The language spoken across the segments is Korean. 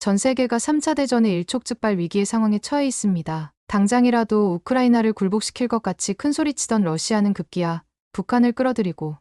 전 세계가 3차 대전의 일촉즉발 위기의 상황에 처해 있습니다. 당장이라도 우크라이나를 굴복시킬 것 같이 큰 소리치던 러시아는 급기야 북한을 끌어들이고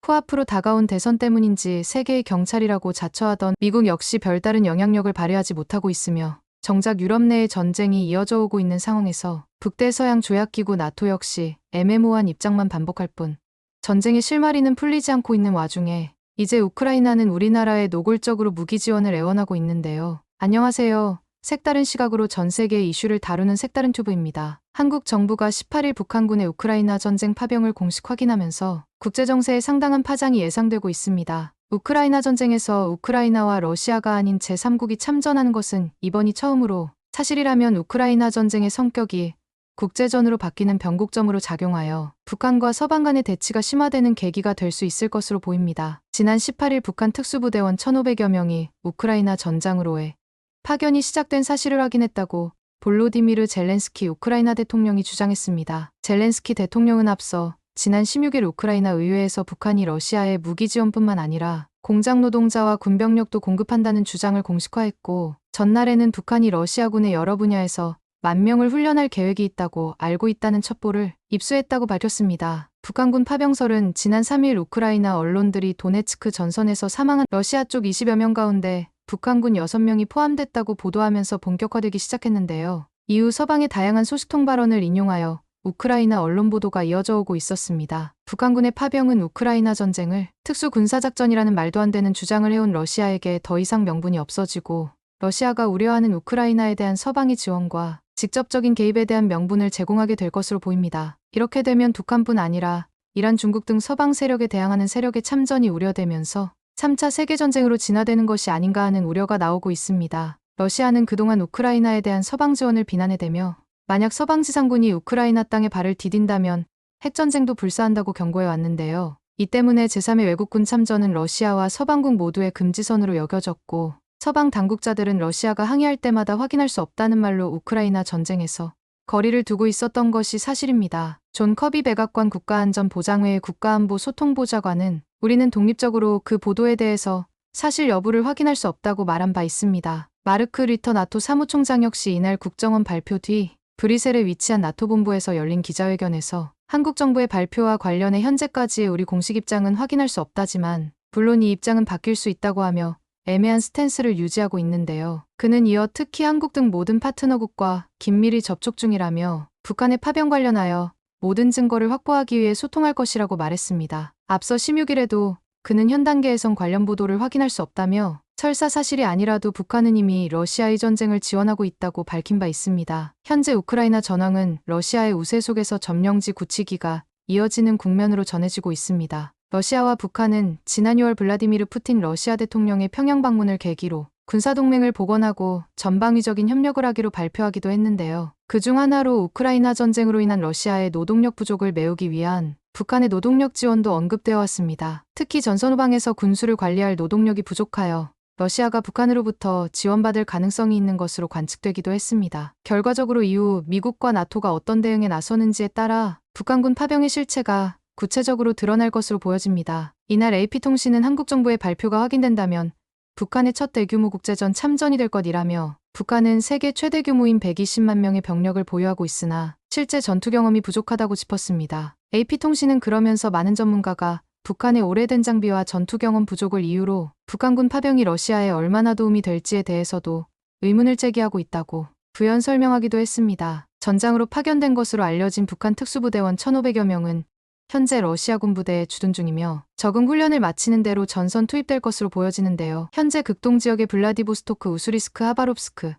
코앞으로 다가온 대선 때문인지 세계의 경찰이라고 자처하던 미국 역시 별다른 영향력을 발휘하지 못하고 있으며 정작 유럽 내의 전쟁이 이어져 오고 있는 상황에서 북대서양 조약기구 나토 역시 애매모호한 입장만 반복할 뿐 전쟁의 실마리는 풀리지 않고 있는 와중에 이제 우크라이나는 우리나라에 노골적으로 무기 지원을 애원하고 있는데요. 안녕하세요. 색다른 시각으로 전 세계의 이슈를 다루는 색다른 튜브입니다. 한국 정부가 18일 북한군의 우크라이나 전쟁 파병을 공식 확인하면서 국제정세에 상당한 파장이 예상되고 있습니다. 우크라이나 전쟁에서 우크라이나와 러시아가 아닌 제3국이 참전하는 것은 이번이 처음으로 사실이라면 우크라이나 전쟁의 성격이 국제전으로 바뀌는 변곡점으로 작용하여 북한과 서방 간의 대치가 심화되는 계기가 될 수 있을 것으로 보입니다. 지난 18일 북한 특수부대원 1,500여 명이 우크라이나 전장으로의 파견이 시작된 사실을 확인했다고 볼로디미르 젤렌스키 우크라이나 대통령이 주장했습니다. 젤렌스키 대통령은 앞서 지난 16일 우크라이나 의회에서 북한이 러시아에 무기 지원뿐만 아니라 공장 노동자와 군병력도 공급한다는 주장을 공식화했고 전날에는 북한이 러시아군의 여러 분야에서 만 명을 훈련할 계획이 있다고 알고 있다는 첩보를 입수했다고 밝혔습니다. 북한군 파병설은 지난 3일 우크라이나 언론들이 도네츠크 전선에서 사망한 러시아 쪽 20여 명 가운데 북한군 6명이 포함됐다고 보도하면서 본격화되기 시작했는데요. 이후 서방의 다양한 소식통 발언을 인용하여 우크라이나 언론 보도가 이어져 오고 있었습니다. 북한군의 파병은 우크라이나 전쟁을 특수 군사작전이라는 말도 안 되는 주장을 해온 러시아에게 더 이상 명분이 없어지고 러시아가 우려하는 우크라이나에 대한 서방의 지원과 직접적인 개입에 대한 명분을 제공하게 될 것으로 보입니다. 이렇게 되면 북한뿐 아니라 이란 중국 등 서방 세력에 대항하는 세력의 참전이 우려되면서 3차 세계전쟁으로 진화되는 것이 아닌가 하는 우려가 나오고 있습니다. 러시아는 그동안 우크라이나에 대한 서방 지원을 비난해대며 만약 서방 지상군이 우크라이나 땅에 발을 디딘다면 핵전쟁도 불사한다고 경고해 왔는데요. 이 때문에 제3의 외국군 참전은 러시아와 서방국 모두의 금지선으로 여겨졌고 서방 당국자들은 러시아가 항의할 때마다 확인할 수 없다는 말로 우크라이나 전쟁에서 거리를 두고 있었던 것이 사실입니다. 존 커비 백악관 국가안전보장회의 국가안보 소통보좌관은 우리는 독립적으로 그 보도에 대해서 사실 여부를 확인할 수 없다고 말한 바 있습니다. 마르크 리터 나토 사무총장 역시 이날 국정원 발표 뒤 브리셀에 위치한 나토 본부에서 열린 기자회견에서 한국 정부의 발표와 관련해 현재까지의 우리 공식 입장은 확인할 수 없다지만 물론 이 입장은 바뀔 수 있다고 하며 애매한 스탠스를 유지하고 있는데요. 그는 이어 특히 한국 등 모든 파트너국과 긴밀히 접촉 중이라며 북한의 파병 관련하여 모든 증거를 확보하기 위해 소통할 것이라고 말했습니다. 앞서 16일에도 그는 현 단계에선 관련 보도를 확인할 수 없다며 설사 사실이 아니라도 북한은 이미 러시아의 전쟁을 지원하고 있다고 밝힌 바 있습니다. 현재 우크라이나 전황은 러시아의 우세 속에서 점령지 굳히기가 이어지는 국면으로 전해지고 있습니다. 러시아와 북한은 지난 6월 블라디미르 푸틴 러시아 대통령의 평양 방문을 계기로 군사동맹을 복원하고 전방위적인 협력을 하기로 발표하기도 했는데요. 그중 하나로 우크라이나 전쟁으로 인한 러시아의 노동력 부족을 메우기 위한 북한의 노동력 지원도 언급되어 왔습니다. 특히 전선 후방에서 군수를 관리할 노동력이 부족하여 러시아가 북한으로부터 지원받을 가능성이 있는 것으로 관측되기도 했습니다. 결과적으로 이후 미국과 나토가 어떤 대응에 나서는지에 따라 북한군 파병의 실체가 구체적으로 드러날 것으로 보여집니다. 이날 AP통신은 한국 정부의 발표가 확인된다면 북한의 첫 대규모 국제전 참전이 될 것이라며 북한은 세계 최대 규모인 120만 명의 병력을 보유하고 있으나 실제 전투 경험이 부족하다고 짚었습니다. AP통신은 그러면서 많은 전문가가 북한의 오래된 장비와 전투 경험 부족을 이유로 북한군 파병이 러시아에 얼마나 도움이 될지에 대해서도 의문을 제기하고 있다고 부연 설명하기도 했습니다. 전장으로 파견된 것으로 알려진 북한 특수부대원 1,500여 명은 현재 러시아군 부대에 주둔 중이며 적응 훈련을 마치는 대로 전선 투입될 것으로 보여지는데요. 현재 극동 지역의 블라디보스토크, 우수리스크, 하바롭스크,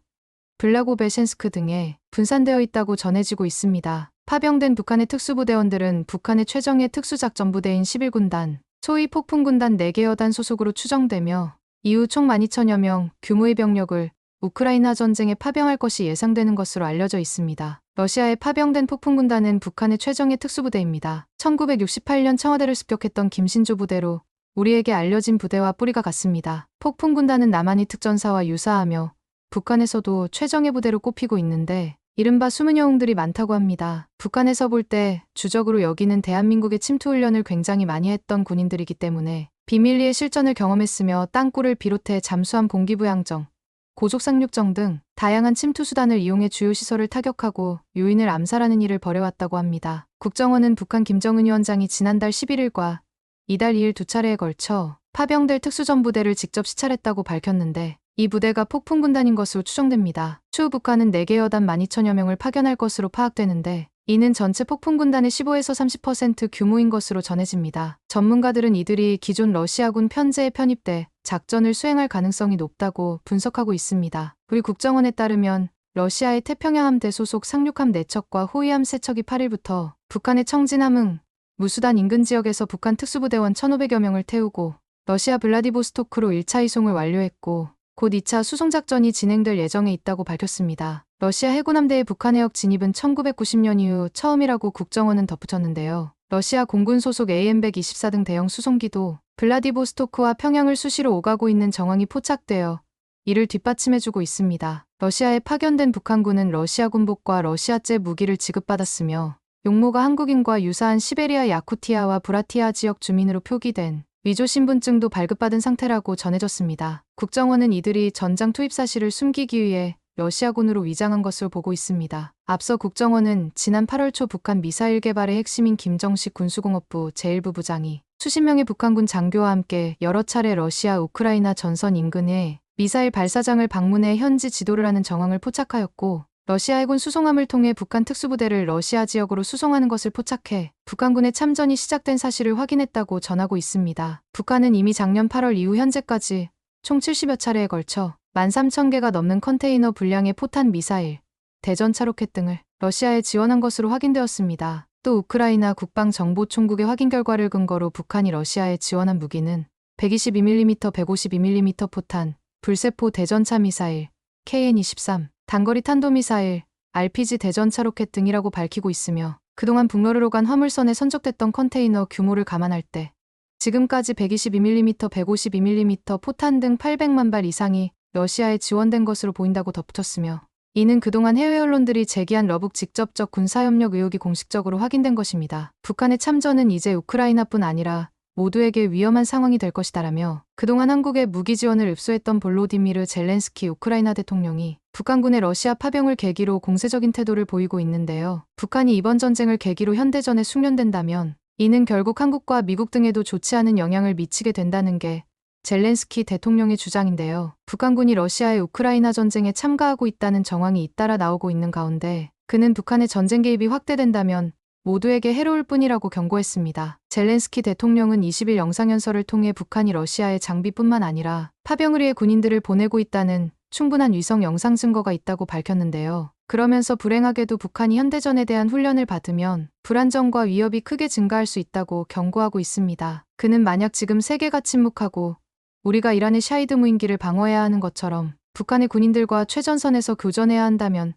블라고베셴스크 등에 분산되어 있다고 전해지고 있습니다. 파병된 북한의 특수부대원들은 북한의 최정예 특수작전부대인 11군단, 소위 폭풍군단 4개 여단 소속으로 추정되며 이후 총 12,000여 명 규모의 병력을 우크라이나 전쟁에 파병할 것이 예상되는 것으로 알려져 있습니다. 러시아에 파병된 폭풍군단은 북한의 최정예 특수부대입니다. 1968년 청와대를 습격했던 김신조 부대로 우리에게 알려진 부대와 뿌리가 같습니다. 폭풍군단은 남한이 특전사와 유사하며 북한에서도 최정예 부대로 꼽히고 있는데 이른바 숨은 영웅들이 많다고 합니다. 북한에서 볼 때 주적으로 여기는 대한민국의 침투 훈련을 굉장히 많이 했던 군인들이기 때문에 비밀리에 실전을 경험했으며 땅굴을 비롯해 잠수함 공기부양정, 고속상륙정 등 다양한 침투 수단을 이용해 주요 시설을 타격하고 요인을 암살하는 일을 벌여왔다고 합니다. 국정원은 북한 김정은 위원장이 지난달 11일과 이달 2일 두 차례에 걸쳐 파병될 특수전부대를 직접 시찰했다고 밝혔는데 이 부대가 폭풍군단인 것으로 추정됩니다. 추후 북한은 4개 여단 12,000여 명을 파견할 것으로 파악되는데 이는 전체 폭풍군단의 15에서 30% 규모인 것으로 전해집니다. 전문가들은 이들이 기존 러시아군 편제에 편입돼 작전을 수행할 가능성이 높다고 분석하고 있습니다. 우리 국정원에 따르면 러시아의 태평양 함대 소속 상륙함 4척과 호위함 3척이 8일부터 북한의 청진함흥, 무수단 인근 지역에서 북한 특수부대원 1,500여 명을 태우고 러시아 블라디보스토크로 1차 이송을 완료했고 곧 2차 수송작전이 진행될 예정에 있다고 밝혔습니다. 러시아 해군함대의 북한 해역 진입은 1990년 이후 처음이라고 국정원은 덧붙였는데요. 러시아 공군 소속 AM-124 등 대형 수송기도 블라디보스토크와 평양을 수시로 오가고 있는 정황이 포착되어 이를 뒷받침해주고 있습니다. 러시아에 파견된 북한군은 러시아 군복과 러시아제 무기를 지급받았으며 용모가 한국인과 유사한 시베리아 야쿠티아와 브라티아 지역 주민으로 표기된 위조 신분증도 발급받은 상태라고 전해졌습니다. 국정원은 이들이 전장 투입 사실을 숨기기 위해 러시아군으로 위장한 것으로 보고 있습니다. 앞서 국정원은 지난 8월 초 북한 미사일 개발의 핵심인 김정식 군수공업부 제1부 부장이 수십 명의 북한군 장교와 함께 여러 차례 러시아 우크라이나 전선 인근에 미사일 발사장을 방문해 현지 지도를 하는 정황을 포착하였고 러시아 해군 수송함을 통해 북한 특수부대를 러시아 지역으로 수송하는 것을 포착해 북한군의 참전이 시작된 사실을 확인했다고 전하고 있습니다. 북한은 이미 작년 8월 이후 현재까지 총 70여 차례에 걸쳐 13,000개가 넘는 컨테이너 분량의 포탄 미사일, 대전 차 로켓 등을 러시아에 지원한 것으로 확인되었습니다. 또 우크라이나 국방정보총국의 확인 결과를 근거로 북한이 러시아에 지원한 무기는 122mm, 152mm 포탄, 불세포 대전차 미사일, KN-23, 단거리 탄도미사일, RPG 대전차 로켓 등이라고 밝히고 있으며 그동안 북러르로 간 화물선에 선적됐던 컨테이너 규모를 감안할 때 지금까지 122mm, 152mm 포탄 등 800만 발 이상이 러시아에 지원된 것으로 보인다고 덧붙였으며 이는 그동안 해외 언론들이 제기한 러북 직접적 군사협력 의혹이 공식적으로 확인된 것입니다. 북한의 참전은 이제 우크라이나뿐 아니라 모두에게 위험한 상황이 될 것이다라며 그동안 한국에 무기 지원을 읍소했던 볼로디미르 젤렌스키 우크라이나 대통령이 북한군의 러시아 파병을 계기로 공세적인 태도를 보이고 있는데요. 북한이 이번 전쟁을 계기로 현대전에 숙련된다면 이는 결국 한국과 미국 등에도 좋지 않은 영향을 미치게 된다는 게 젤렌스키 대통령의 주장인데요. 북한군이 러시아의 우크라이나 전쟁에 참가하고 있다는 정황이 잇따라 나오고 있는 가운데 그는 북한의 전쟁 개입이 확대된다면 모두에게 해로울 뿐이라고 경고했습니다. 젤렌스키 대통령은 20일 영상연설을 통해 북한이 러시아의 장비뿐만 아니라 파병을 위해 군인들을 보내고 있다는 충분한 위성 영상 증거가 있다고 밝혔는데요. 그러면서 불행하게도 북한이 현대전에 대한 훈련을 받으면 불안정과 위협이 크게 증가할 수 있다고 경고하고 있습니다. 그는 만약 지금 세계가 침묵하고 우리가 이란의 샤이드 무인기를 방어해야 하는 것처럼 북한의 군인들과 최전선에서 교전해야 한다면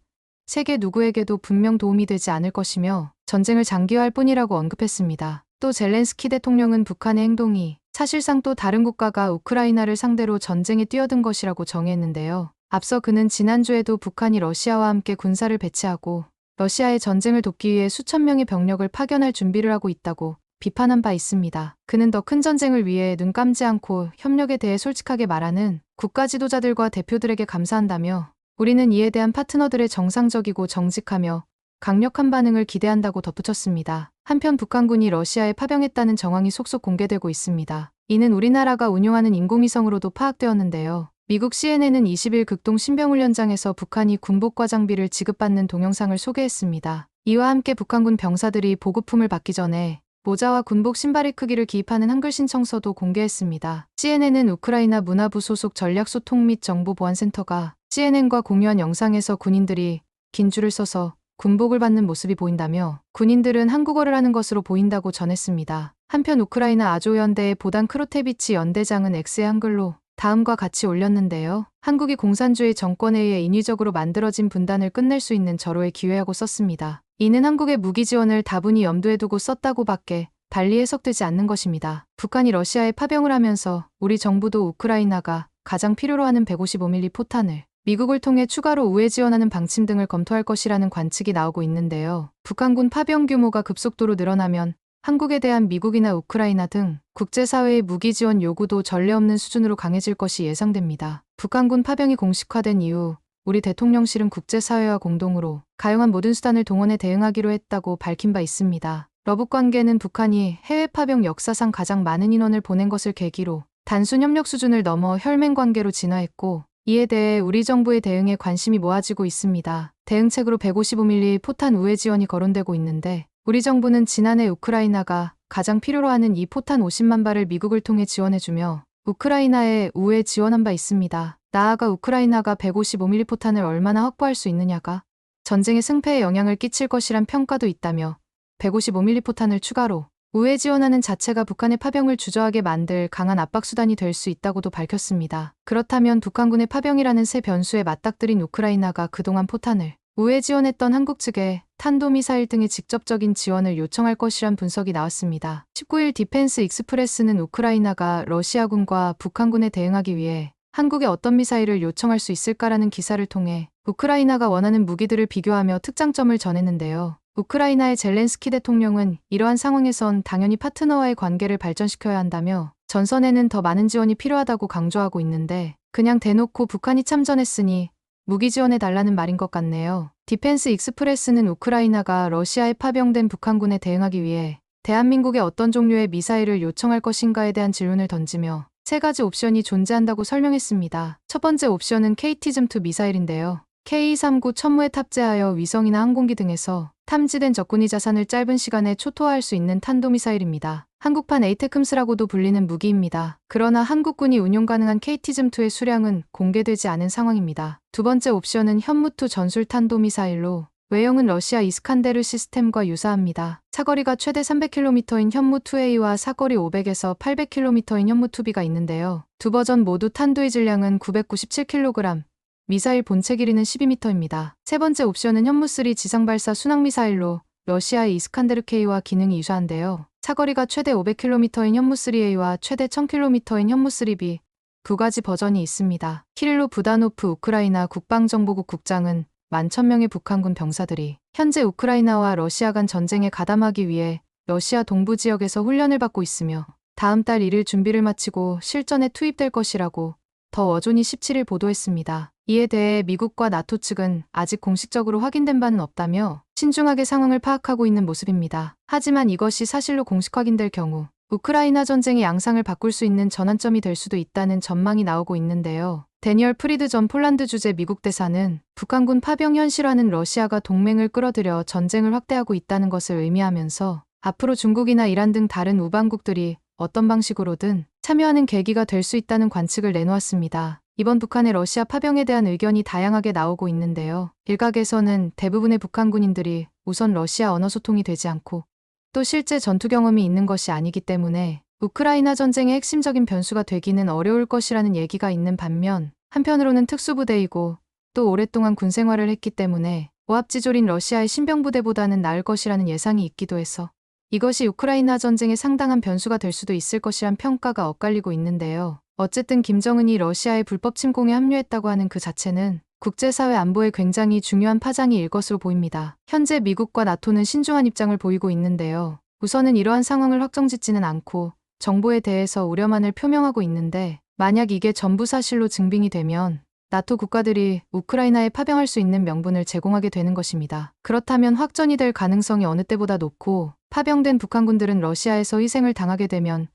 세계 누구에게도 분명 도움이 되지 않을 것이며 전쟁을 장기화할 뿐이라고 언급했습니다. 또 젤렌스키 대통령은 북한의 행동이 사실상 또 다른 국가가 우크라이나를 상대로 전쟁에 뛰어든 것이라고 정의했는데요. 앞서 그는 지난주에도 북한이 러시아와 함께 군사를 배치하고 러시아의 전쟁을 돕기 위해 수천 명의 병력을 파견할 준비를 하고 있다고 비판한 바 있습니다. 그는 더 큰 전쟁을 위해 눈 감지 않고 협력에 대해 솔직하게 말하는 국가 지도자들과 대표들에게 감사한다며 우리는 이에 대한 파트너들의 정상적이고 정직하며 강력한 반응을 기대한다고 덧붙였습니다. 한편 북한군이 러시아에 파병했다는 정황이 속속 공개되고 있습니다. 이는 우리나라가 운용하는 인공위성으로도 파악되었는데요. 미국 CNN은 20일 극동 신병훈련장에서 북한이 군복과 장비를 지급받는 동영상을 소개했습니다. 이와 함께 북한군 병사들이 보급품을 받기 전에 모자와 군복 신발의 크기를 기입하는 한글 신청서도 공개했습니다. CNN은 우크라이나 문화부 소속 전략소통 및 정보보안센터가 CNN과 공유한 영상에서 군인들이 긴 줄을 서서 군복을 받는 모습이 보인다며 군인들은 한국어를 하는 것으로 보인다고 전했습니다. 한편 우크라이나 아조연대의 보단 크로테비치 연대장은 X의 한글로 다음과 같이 올렸는데요. 한국이 공산주의 정권에 의해 인위적으로 만들어진 분단을 끝낼 수 있는 절호의 기회하고 썼습니다. 이는 한국의 무기 지원을 다분히 염두에 두고 썼다고 밖에 달리 해석되지 않는 것입니다. 북한이 러시아에 파병을 하면서 우리 정부도 우크라이나가 가장 필요로 하는 155mm 포탄을 미국을 통해 추가로 우회 지원하는 방침 등을 검토할 것이라는 관측이 나오고 있는데요. 북한군 파병 규모가 급속도로 늘어나면 한국에 대한 미국이나 우크라이나 등 국제사회의 무기 지원 요구도 전례 없는 수준으로 강해질 것이 예상됩니다. 북한군 파병이 공식화된 이후 우리 대통령실은 국제사회와 공동으로 가용한 모든 수단을 동원해 대응하기로 했다고 밝힌 바 있습니다. 러북 관계는 북한이 해외 파병 역사상 가장 많은 인원을 보낸 것을 계기로 단순 협력 수준을 넘어 혈맹 관계로 진화했고 이에 대해 우리 정부의 대응에 관심이 모아지고 있습니다. 대응책으로 155mm 포탄 우회 지원이 거론되고 있는데 우리 정부는 지난해 우크라이나가 가장 필요로 하는 이 포탄 50만 발을 미국을 통해 지원해주며 우크라이나에 우회 지원한 바 있습니다. 나아가 우크라이나가 155mm 포탄을 얼마나 확보할 수 있느냐가 전쟁의 승패에 영향을 끼칠 것이란 평가도 있다며 155mm 포탄을 추가로 우회 지원하는 자체가 북한의 파병을 주저하게 만들 강한 압박 수단이 될 수 있다고도 밝혔습니다. 그렇다면 북한군의 파병이라는 새 변수에 맞닥뜨린 우크라이나가 그동안 포탄을 우회 지원했던 한국 측에 탄도미사일 등의 직접적인 지원을 요청할 것이란 분석이 나왔습니다. 19일 디펜스 익스프레스는 우크라이나가 러시아군과 북한군에 대응하기 위해 한국에 어떤 미사일을 요청할 수 있을까라는 기사를 통해 우크라이나가 원하는 무기들을 비교하며 특장점을 전했는데요. 우크라이나의 젤렌스키 대통령은 이러한 상황에선 당연히 파트너와의 관계를 발전시켜야 한다며 전선에는 더 많은 지원이 필요하다고 강조하고 있는데 그냥 대놓고 북한이 참전했으니 무기 지원해 달라는 말인 것 같네요. 디펜스 익스프레스는 우크라이나가 러시아에 파병된 북한군에 대응하기 위해 대한민국에 어떤 종류의 미사일을 요청할 것인가에 대한 질문을 던지며 세 가지 옵션이 존재한다고 설명했습니다. 첫 번째 옵션은 KT즘2 미사일인데요. K-239 천무에 탑재하여 위성이나 항공기 등에서 탐지된 적군이 자산을 짧은 시간에 초토화할 수 있는 탄도미사일입니다. 한국판 에이테크스라고도 불리는 무기입니다. 그러나 한국군이 운용 가능한 KT즘2의 수량은 공개되지 않은 상황입니다. 두 번째 옵션은 현무투 전술 탄도미사일로 외형은 러시아 이스칸데르 시스템과 유사합니다. 사거리가 최대 300km인 현무 2A와 사거리 500에서 800km인 현무 2B가 있는데요. 두 버전 모두 탄도의 질량은 997kg, 미사일 본체 길이는 12m입니다. 세 번째 옵션은 현무 3 지상발사 순항미사일로 러시아의 이스칸데르 K와 기능이 유사한데요. 사거리가 최대 500km인 현무 3A와 최대 1000km인 현무 3B 두 가지 버전이 있습니다. 키릴로 부다노프 우크라이나 국방정보국 국장은 만천 명의 북한군 병사들이 현재 우크라이나와 러시아 간 전쟁에 가담하기 위해 러시아 동부 지역에서 훈련을 받고 있으며 다음 달 1일 준비를 마치고 실전에 투입될 것이라고 더 어존이 17일 보도했습니다. 이에 대해 미국과 나토 측은 아직 공식적으로 확인된 바는 없다며 신중하게 상황을 파악하고 있는 모습입니다. 하지만 이것이 사실로 공식 확인될 경우 우크라이나 전쟁의 양상을 바꿀 수 있는 전환점이 될 수도 있다는 전망이 나오고 있는데요. 데니얼 프리드 전 폴란드 주재 미국 대사는 북한군 파병 현실화는 러시아가 동맹을 끌어들여 전쟁을 확대하고 있다는 것을 의미하면서 앞으로 중국이나 이란 등 다른 우방국들이 어떤 방식으로든 참여하는 계기가 될 수 있다는 관측을 내놓았습니다. 이번 북한의 러시아 파병에 대한 의견이 다양하게 나오고 있는데요. 일각에서는 대부분의 북한 군인들이 우선 러시아 언어 소통이 되지 않고 또 실제 전투 경험이 있는 것이 아니기 때문에 우크라이나 전쟁의 핵심적인 변수가 되기는 어려울 것이라는 얘기가 있는 반면 한편으로는 특수부대이고 또 오랫동안 군 생활을 했기 때문에 오합지졸인 러시아의 신병부대보다는 나을 것이라는 예상이 있기도 해서 이것이 우크라이나 전쟁의 상당한 변수가 될 수도 있을 것이란 평가가 엇갈리고 있는데요. 어쨌든 김정은이 러시아의 불법 침공에 합류했다고 하는 그 자체는 국제사회 안보에 굉장히 중요한 파장이 일 것으로 보입니다. 현재 미국과 나토는 신중한 입장을 보이고 있는데요. 우선은 이러한 상황을 확정짓지는 않고 정보에 대해서 우려만을 표명하고 있는데 만약 이게 전부 사실로 증빙이 되면 나토 국가들이 우크라이나에 파병할 수 있는 명분을 제공하게 되는 것입니다. 그렇다면 확전이 될 가능성이 어느 때보다 높고 파병된 북한군들은 러시아에서 희생을 당하게 되면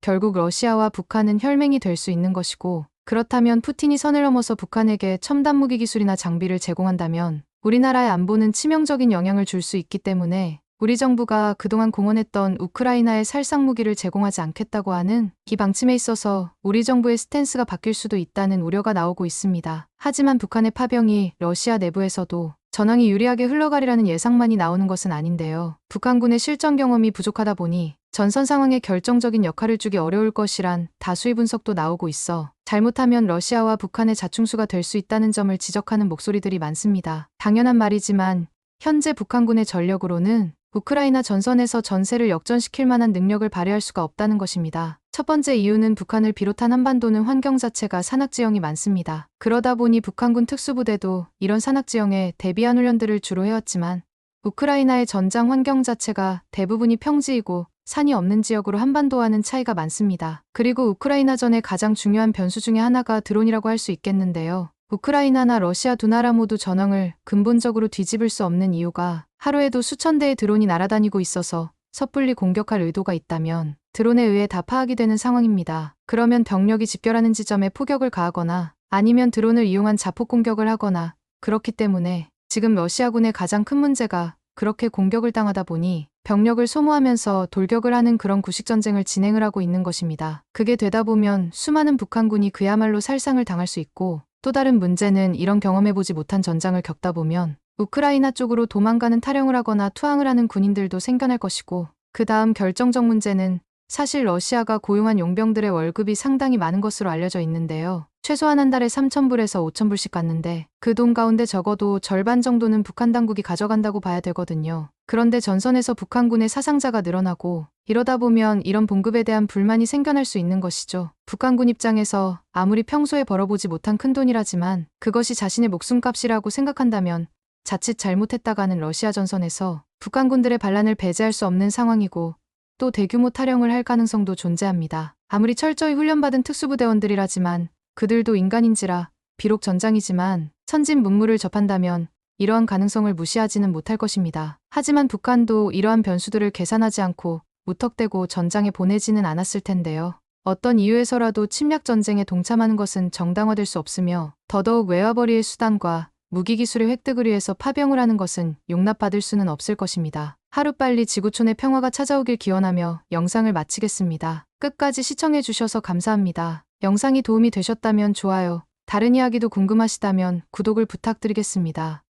결국 러시아와 북한은 혈맹이 될 수 있는 것이고 그렇다면 푸틴이 선을 넘어서 북한에게 첨단 무기 기술이나 장비를 제공한다면 우리나라의 안보는 치명적인 영향을 줄 수 있기 때문에 우리 정부가 그동안 공언했던 우크라이나에 살상 무기를 제공하지 않겠다고 하는 이 방침에 있어서 우리 정부의 스탠스가 바뀔 수도 있다는 우려가 나오고 있습니다. 하지만 북한의 파병이 러시아 내부에서도 전황이 유리하게 흘러가리라는 예상만이 나오는 것은 아닌데요. 북한군의 실전 경험이 부족하다 보니 전선 상황에 결정적인 역할을 주기 어려울 것이란 다수의 분석도 나오고 있어 잘못하면 러시아와 북한의 자충수가 될 수 있다는 점을 지적하는 목소리들이 많습니다. 당연한 말이지만 현재 북한군의 전력으로는 우크라이나 전선에서 전세를 역전시킬 만한 능력을 발휘할 수가 없다는 것입니다. 첫 번째 이유는 북한을 비롯한 한반도는 환경 자체가 산악지형이 많습니다. 그러다 보니 북한군 특수부대도 이런 산악지형에 대비한 훈련들을 주로 해왔지만 우크라이나의 전장 환경 자체가 대부분이 평지이고 산이 없는 지역으로 한반도와는 차이가 많습니다. 그리고 우크라이나 전의 가장 중요한 변수 중에 하나가 드론이라고 할 수 있겠는데요. 우크라이나나 러시아 두 나라 모두 전황을 근본적으로 뒤집을 수 없는 이유가 하루에도 수천 대의 드론이 날아다니고 있어서 섣불리 공격할 의도가 있다면 드론에 의해 다 파악이 되는 상황입니다. 그러면 병력이 집결하는 지점에 포격을 가하거나 아니면 드론을 이용한 자폭 공격을 하거나 그렇기 때문에 지금 러시아군의 가장 큰 문제가 그렇게 공격을 당하다 보니 병력을 소모하면서 돌격을 하는 그런 구식전쟁을 진행을 하고 있는 것입니다. 그게 되다 보면 수많은 북한군이 그야말로 살상을 당할 수 있고 또 다른 문제는 이런 경험해보지 못한 전장을 겪다 보면 우크라이나 쪽으로 도망가는 타령을 하거나 투항을 하는 군인들도 생겨날 것이고 그 다음 결정적 문제는 사실 러시아가 고용한 용병들의 월급이 상당히 많은 것으로 알려져 있는데요. 최소한 한 달에 3,000불에서 5,000불씩 갔는데 그 돈 가운데 적어도 절반 정도는 북한 당국이 가져간다고 봐야 되거든요. 그런데 전선에서 북한군의 사상자가 늘어나고 이러다 보면 이런 봉급에 대한 불만이 생겨날 수 있는 것이죠. 북한군 입장에서 아무리 평소에 벌어보지 못한 큰 돈이라지만 그것이 자신의 목숨값이라고 생각한다면 자칫 잘못했다가는 러시아 전선에서 북한군들의 반란을 배제할 수 없는 상황이고 또 대규모 타령을 할 가능성도 존재합니다. 아무리 철저히 훈련받은 특수부대원들이라지만 그들도 인간인지라 비록 전장이지만 천진 문물을 접한다면 이러한 가능성을 무시하지는 못할 것입니다. 하지만 북한도 이러한 변수들을 계산하지 않고 무턱대고 전장에 보내지는 않았을 텐데요. 어떤 이유에서라도 침략 전쟁에 동참하는 것은 정당화될 수 없으며 더더욱 외화벌이의 수단과 무기 기술의 획득을 위해서 파병을 하는 것은 용납받을 수는 없을 것입니다. 하루빨리 지구촌의 평화가 찾아오길 기원하며 영상을 마치겠습니다. 끝까지 시청해주셔서 감사합니다. 영상이 도움이 되셨다면 좋아요, 다른 이야기도 궁금하시다면 구독을 부탁드리겠습니다.